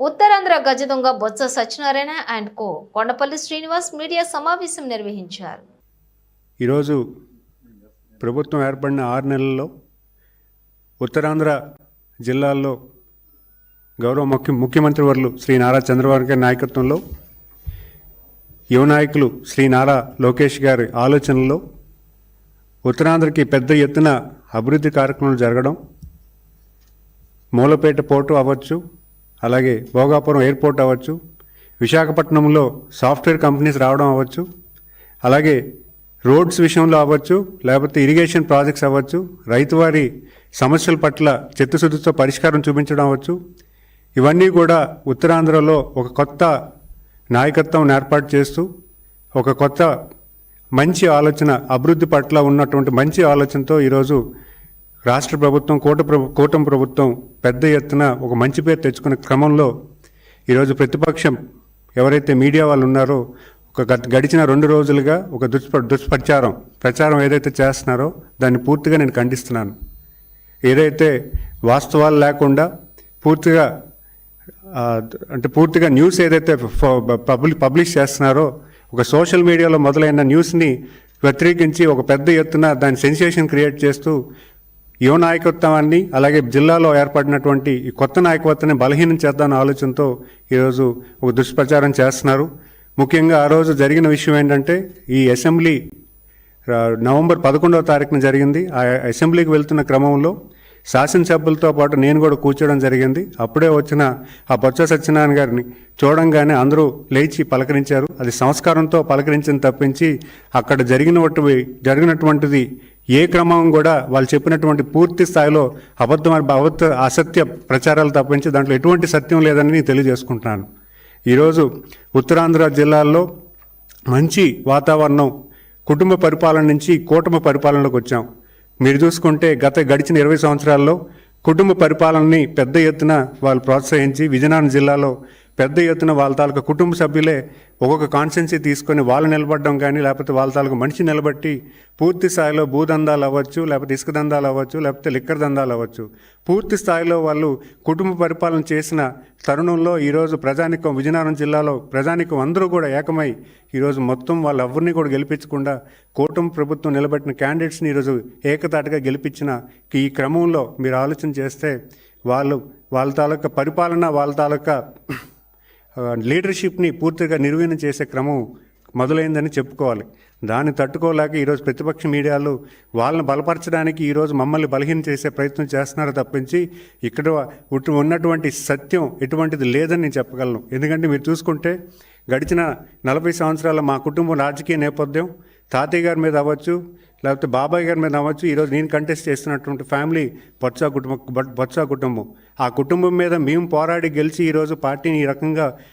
ఉత్తరాంధ్ర గజ దొంగ Botsa Satyanarayana and co Kondapalli Srinivas media సమావేశం నిర్వహించారు. ఈరోజు ప్రభుత్వం ఏర్పడిన ఆరు నెలల్లో ఉత్తరాంధ్ర జిల్లాల్లో గౌరవ ముఖ్య ముఖ్యమంత్రి వర్లు శ్రీ నారా చంద్రబాబు గారి నాయకత్వంలో యువ నాయకులు శ్రీ నారా లోకేష్ గారి ఆలోచనలో ఉత్తరాంధ్రకి పెద్ద ఎత్తున అభివృద్ధి కార్యక్రమాలు జరగడం మూలపేట పోర్టు అవ్వచ్చు అలాగే భోగాపురం ఎయిర్పోర్ట్ అవ్వచ్చు విశాఖపట్నంలో సాఫ్ట్వేర్ కంపెనీస్ రావడం అవ్వచ్చు అలాగే రోడ్స్ విషయంలో అవ్వచ్చు లేకపోతే ఇరిగేషన్ ప్రాజెక్ట్స్ అవ్వచ్చు రైతువారి సమస్యల పట్ల చిత్తశుద్ధితో పరిష్కారం చూపించడం అవ్వచ్చు. ఇవన్నీ కూడా ఉత్తరాంధ్రలో ఒక కొత్త నాయకత్వం ఏర్పాటు చేస్తూ ఒక కొత్త మంచి ఆలోచన అభివృద్ధి పట్ల ఉన్నటువంటి మంచి ఆలోచనతో ఈరోజు రాష్ట్ర ప్రభుత్వం కోట ప్రభు కూటమి ప్రభుత్వం పెద్ద ఎత్తున ఒక మంచి పేరు తెచ్చుకునే క్రమంలో ఈరోజు ప్రతిపక్షం ఎవరైతే మీడియా వాళ్ళు ఉన్నారో ఒక గడిచిన రెండు రోజులుగా ఒక దుష్ప దుష్ప్రచారం ప్రచారం ఏదైతే చేస్తున్నారో దాన్ని పూర్తిగా నేను ఖండిస్తున్నాను. ఏదైతే వాస్తవాలు లేకుండా పూర్తిగా అంటే పూర్తిగా న్యూస్ ఏదైతే పబ్లిక్ పబ్లిష్ చేస్తున్నారో ఒక సోషల్ మీడియాలో మొదలైన న్యూస్ని వ్యతిరేకించి ఒక పెద్ద ఎత్తున దాని సెన్సేషన్ క్రియేట్ చేస్తూ యువ నాయకత్వాన్ని అలాగే జిల్లాలో ఏర్పడినటువంటి ఈ కొత్త నాయకత్వాన్ని బలహీనం చేద్దామన్న ఆలోచనతో ఈరోజు ఒక దుష్ప్రచారం చేస్తున్నారు. ముఖ్యంగా ఆ రోజు జరిగిన విషయం ఏంటంటే ఈ అసెంబ్లీ నవంబర్ పదకొండవ తారీఖున జరిగింది. ఆ అసెంబ్లీకి వెళ్తున్న క్రమంలో శాసనసభ్యులతో పాటు నేను కూడా కూర్చోవడం జరిగింది. అప్పుడే వచ్చిన ఆ బొత్స సత్యనారాయణ గారిని చూడంగానే అందరూ లేచి పలకరించారు. అది సంస్కారంతో పలకరించిన తప్పించి అక్కడ జరిగినటువంటి జరిగినటువంటిది ఏ క్రమం కూడా వాళ్ళు చెప్పినటువంటి పూర్తి స్థాయిలో అబద్ధం అబద్ధ అసత్య ప్రచారాలు తప్పించి దాంట్లో ఎటువంటి సత్యం లేదని నేను తెలియజేసుకుంటున్నాను. ఈరోజు ఉత్తరాంధ్ర జిల్లాల్లో మంచి వాతావరణం కుటుంబ పరిపాలన నుంచి కూటమి పరిపాలనలోకి వచ్చాం. మీరు చూసుకుంటే గత గడిచిన ఇరవై సంవత్సరాల్లో కుటుంబ పరిపాలనని పెద్ద ఎత్తున వాళ్ళు ప్రోత్సహించి విజయనగరం జిల్లాలో పెద్ద ఎత్తున వాళ్ళ తాలూకా కుటుంబ సభ్యులే ఒక్కొక్క కాన్స్టెన్సీ తీసుకొని వాళ్ళు నిలబడడం కానీ లేకపోతే వాళ్ళ తాలూకు మనిషి నిలబట్టి పూర్తి స్థాయిలో భూదందాలు అవ్వచ్చు లేకపోతే ఇసుక దందాలు అవ్వచ్చు లేకపోతే లిక్కర్ దందాలు అవ్వచ్చు. పూర్తి స్థాయిలో వాళ్ళు కుటుంబ పరిపాలన చేసిన తరుణంలో ఈరోజు ప్రజానికం విజయనగరం జిల్లాలో ప్రజానికం అందరూ కూడా ఏకమై ఈరోజు మొత్తం వాళ్ళు ఎవరిని కూడా గెలిపించకుండా కూటమి ప్రభుత్వం నిలబెట్టిన క్యాండిడేట్స్ని ఈరోజు ఏకతాటిగా గెలిపించిన ఈ క్రమంలో మీరు ఆలోచన చేస్తే వాళ్ళు వాళ్ళ తాలూకా పరిపాలన వాళ్ళ తాలూకా లీడర్షిప్ని పూర్తిగా నిర్వీర్యం చేసే క్రమం మొదలైందని చెప్పుకోవాలి. దాన్ని తట్టుకోలేక ఈరోజు ప్రతిపక్ష మీడియాలు వాళ్ళని బలపరచడానికి ఈరోజు మమ్మల్ని బలహీనం చేసే ప్రయత్నం చేస్తున్నారు తప్పించి ఇక్కడ ఉన్నటువంటి సత్యం ఎటువంటిది లేదని నేను చెప్పగలను. ఎందుకంటే మీరు చూసుకుంటే గడిచిన నలభై సంవత్సరాల మా కుటుంబం రాజకీయ నేపథ్యం తాతయ్య గారి మీద అవ్వచ్చు లేకపోతే బాబాయ్ గారి మీద అవ్వచ్చు ఈరోజు నేను కంటెస్ట్ చేస్తున్నటువంటి ఫ్యామిలీ బొత్స కుటుంబం బొ- బొత్స కుటుంబం. ఆ కుటుంబం మీద మేము పోరాడి గెలిచి ఈరోజు పార్టీని ఈ రకంగా